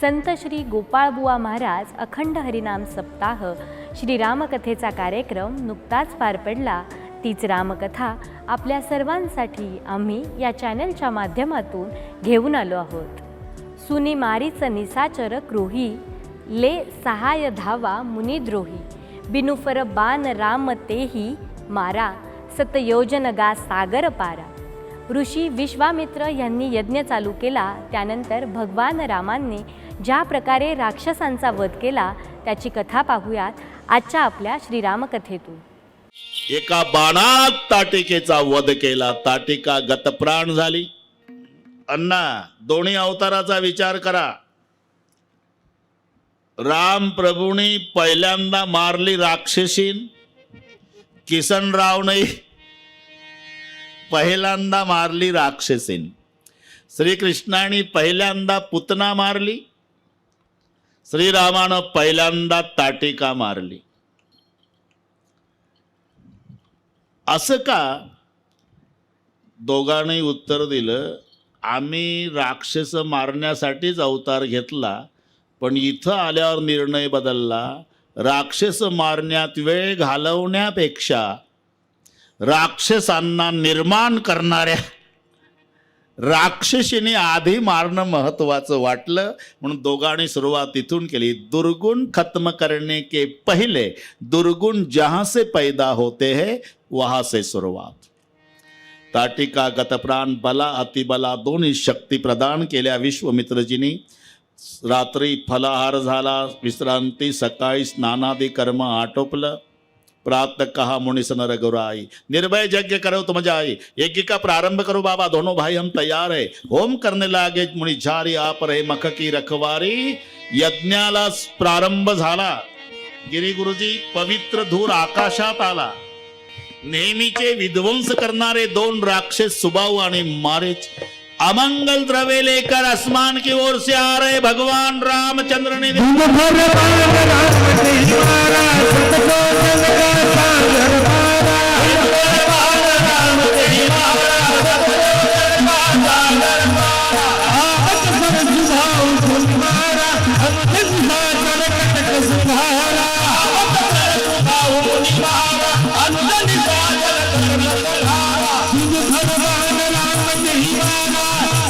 संत श्री गोपाळबुवा महाराज अखंड हरिनाम सप्ताह श्री रामकथेचा कार्यक्रम नुकताच पार पडला. तीच रामकथा आपल्या सर्वांसाठी आम्ही या चॅनलच्या माध्यमातून घेऊन आलो आहोत. सुनी मारीचं निसाचर क्रोही ले सहाय धावा मुनिद्रोही बिनुफर बान राम तेही मारा सतयोजन गा सागर पारा. ऋषी विश्वामित्र यांनी यज्ञ चालू केला. त्यानंतर भगवान रामांनी ज्या प्रकारे राक्षसांचा वध केला त्याची कथा पाहूयात आजच्या आपल्या श्रीरामकथेतून. एका बाणात ताटिकेचा वध केला. ताटिका गतप्राण झाली. अण्णा दोन्ही अवताराचा विचार करा. राम प्रभूंनी पहिल्यांदा मारली राक्षसीन. किसनरावने पहिल्यांदा मारली राक्षसीन. श्रीकृष्णाने पहिल्यांदा पुतना मारली. श्रीरामानं पहिल्यांदा ताटिका मारली. असं का? दोघांनी उत्तर दिलं आम्ही राक्षस मारण्यासाठीच अवतार घेतला पण इथं आल्यावर निर्णय बदलला. राक्षस मारण्यात वेळ घालवण्यापेक्षा राक्षसांना निर्माण करणाऱ्या राक्षसीने आधी मारणं महत्वाचं वाटलं. म्हणून दोघांनी सुरुवात इथून केली. दुर्गुण खत्म करने के पहिले. दुर्गुण जहां से पैदा होते हैं वहां से सुरुवात. ताटिका गतप्राण बला अतिबला दोन्ही शक्ती प्रदान केल्या विश्वमित्रजींनी. रात्री फलाहार झाला विश्रांती सकाळी स्नानादी कर्म आटोपलं. प्रात कहा मुनिस नर गुराई निर्भय यज्ञ करो तुम जाई यज्ञ का प्रारंभ करो बाबा दोनों भाई हम तैयार है। होम करने लागे मुनि झारी आप रहे मख की रखवारी। यज्ञाला प्रारंभ झाला। गिरी गुरुजी पवित्र धूर आकाशात आला। नेहमीचे विध्वंस करणारे दोन राक्षस सुबाऊ आणि मारेच अमंगल द्रव्य लेकर आसमान की ओर से आ रहे भगवान रामचंद्र ने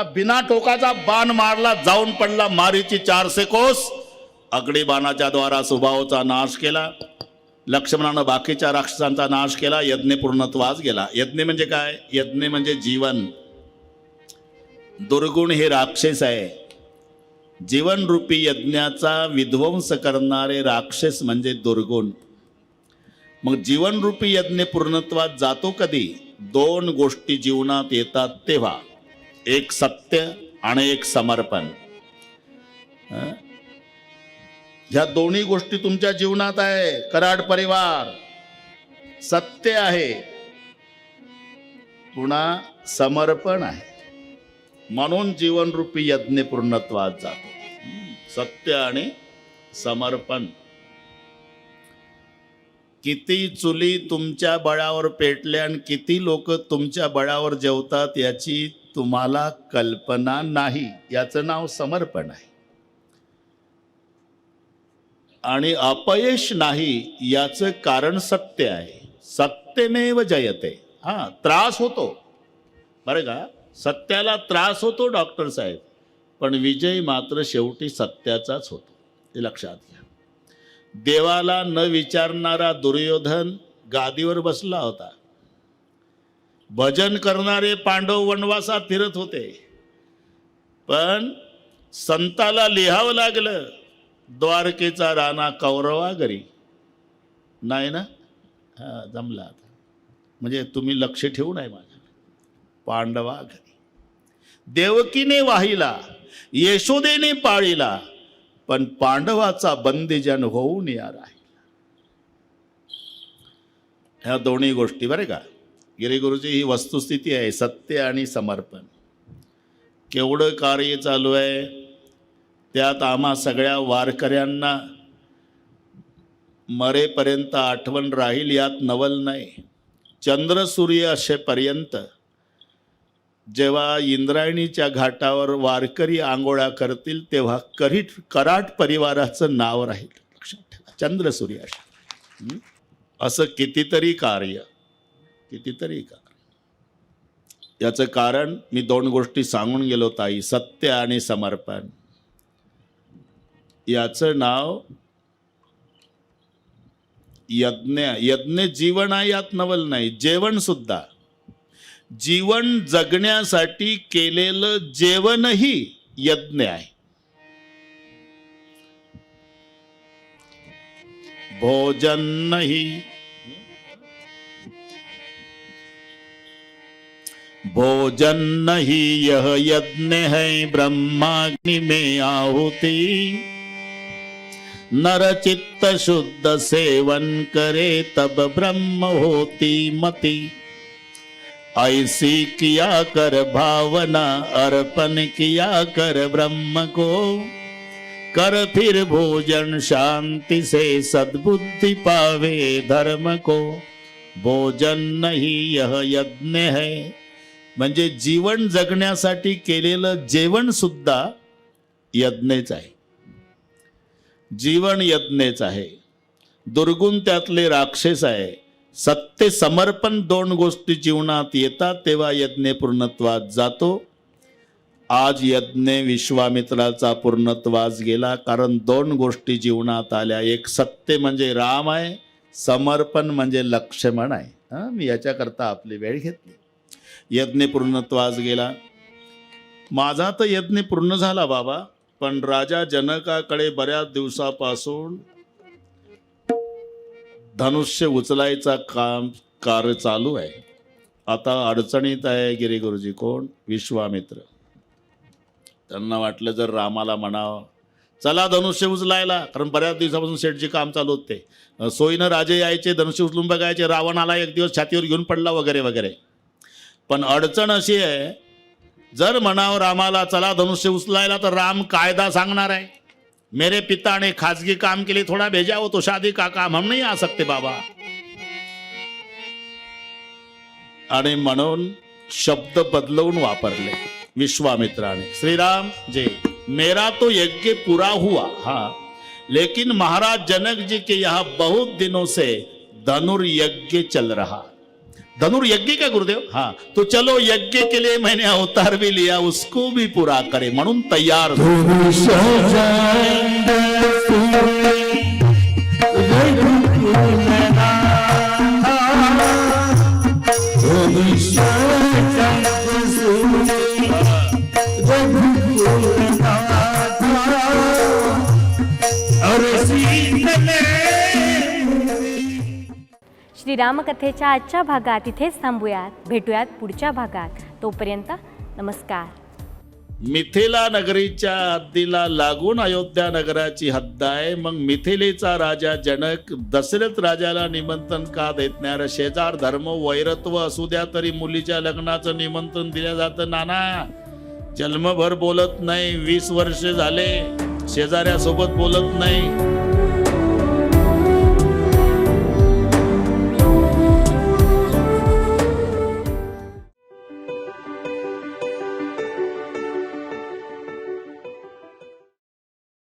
त्याला बिना टोकाचा बाण मारला जाऊन पडला मारीची चारशे कोस. अगडी बाणाच्या द्वारा सुभावचा नाश केला. लक्ष्मणानं बाकीच्या राक्षसांचा नाश केला यज्ञ पूर्णत्वास गेला. यज्ञ म्हणजे काय? यज्ञ म्हणजे जीवन. दुर्गुण हे राक्षस आहे. जीवनरूपी यज्ञाचा विध्वंस करणारे राक्षस म्हणजे दुर्गुण. मग जीवनरूपी यज्ञ पूर्णत्वात जातो कधी? दोन गोष्टी जीवनात येतात तेव्हा. एक सत्य आणि एक समर्पण. ह्या दोन्ही गोष्टी तुमच्या जीवनात आहे कराड परिवार. सत्य आहे. पुन्हा समर्पण आहे. म्हणून जीवनरूपी यज्ञ पूर्णत्वात जातो. सत्य आणि समर्पण. किती चुली तुमच्या बळावर पेटल्या आणि किती लोक तुमच्या बळावर जेवतात याची तुम्हाला कल्पना नाही. याचं नाव समर्पण आहे. आणि अपयश नाही याचं कारण सत्य आहे. सत्यमेव जयते. हा त्रास होतो. बरं का? सत्याला त्रास होतो डॉक्टर साहेब. पण विजय मात्र शेवटी सत्याचाच होतो. हे लक्षात घ्या. देवाला न विचारणारा दुर्योधन गादीवर बसला होता. भजन करणारे पांडव वनवासात फिरत होते. पण संताला लिहावं लागलं द्वारकेचा राणा कौरवा घरी. नाही ना? हा जमला आता. म्हणजे तुम्ही लक्ष ठेवू नये माझ्या पांडवा घरी. देवकीने वाहिला यशोदेने पाळीला पण पांडवाचा बंदीजन होऊन या राहिला. ह्या दोन्ही गोष्टी बरे का? गिरीगुरुजी ही वस्तुस्थिती आहे सत्य आणि समर्पण. केवढं कार्य चालू आहे त्यात आम्हा सगळ्या वारकऱ्यांना मरेपर्यंत आठवण राहील यात नवल नाही. चंद्र सूर्य असेपर्यंत जेव्हा इंद्रायणीच्या घाटावर वारकरी आंघोळ्या करतील तेव्हा करीट कराट परिवाराचं नाव राहील. लक्षात ठेवा चंद्रसूर्य असं कितीतरी कार्य. कितीतरी का? याचं कारण मी दोन गोष्टी सांगून गेलो ताई सत्य आणि समर्पण. याचं नाव यज्ञ यज्ञ जीवन आहे यात नवल नाही जेवण सुद्धा. जीवन जगण्यासाठी केलेलं जेवणही यज्ञ आहे. भोजन नाही भोजन नहीं यह यज्ञ है ब्रह्माग्नि में आहुति। नर चित्त शुद्ध सेवन करे तब ब्रह्म होती मति। ऐसी किया कर भावना अर्पण किया कर ब्रह्म को। कर फिर भोजन शांति से सद्बुद्धि पावे धर्म को। भोजन नहीं यह यज्ञ है। म्हणजे जीवन जगण्यासाठी केलेलं जेवण सुद्धा यज्ञेच आहे. जीवन यज्ञेच आहे. दुर्गुण त्यातले राक्षस आहे. सत्य समर्पण दोन गोष्टी जीवनात येतात तेव्हा यज्ञ पूर्णत्वात जातो. आज यज्ञ विश्वामित्राचा पूर्णत्वास गेला कारण दोन गोष्टी जीवनात आल्या. एक सत्य म्हणजे राम आहे समर्पण म्हणजे लक्ष्मण आहे. मी याच्याकरता आपली वेळ घेतली. यज्ञ पूर्णत्वास गेला. माझा तर यज्ञ पूर्ण झाला बाबा पण राजा जनकाकडे बऱ्याच दिवसापासून धनुष्य उचलायचा काम कार्य चालू आहे. आता अडचणीत आहे गिरी गुरुजी कोण? विश्वामित्र. त्यांना वाटलं जर रामाला म्हणावं चला धनुष्य उचलायला. कारण बऱ्याच दिवसापासून शेठजी काम चालू होते. सोयीनं राजे यायचे धनुष्य उचलून बघायचे रावण आला एक दिवस छातीवर घेऊन पडला वगैरे वगैरे. पण अडचण अशी आहे जर म्हणावं रामाला चला धनुष्य उचलायला तर राम कायदा सांगणार आहे. मेरे पिता ने खाजगी काम के लिए थोड़ा भेजा हो तो शादी का काम हम नहीं आ सकते बाबा. आणि म्हणून शब्द बदलवून वापरले विश्वामित्राने. श्रीराम जे मेरा तो यज्ञ पूरा हुआ हा. लेकिन महाराज जनक जी के यहाँ बहुत दिनों से धनुर्यज्ञ चल रहा. धनुर्यज्ञ का गुरुदेव? हाँ. तो चलो यज्ञ के लिए मैंने अवतार भी लिया उसको भी पूरा करे म्हणून तैयार श्रीरामकथेच्या आजच्या भागात इथेच थांबूयात. भेटूयात पुढच्या भागात. तोपर्यंत नमस्कार. मिथिला नगरीच्या हद्दीला लागून अयोध्या नगराची हद्द आहे. मग मिथिलेचा राजा जनक दशरथ राजाला निमंत्रण का देत नाही? शेजार धर्म वैरत्व असू द्या तरी मुलीच्या लग्नाचं निमंत्रण दिलं जातं नाना. जन्मभर बोलत नाही वीस वर्ष झाले. शेजाऱ्यासोबत बोलत नाही.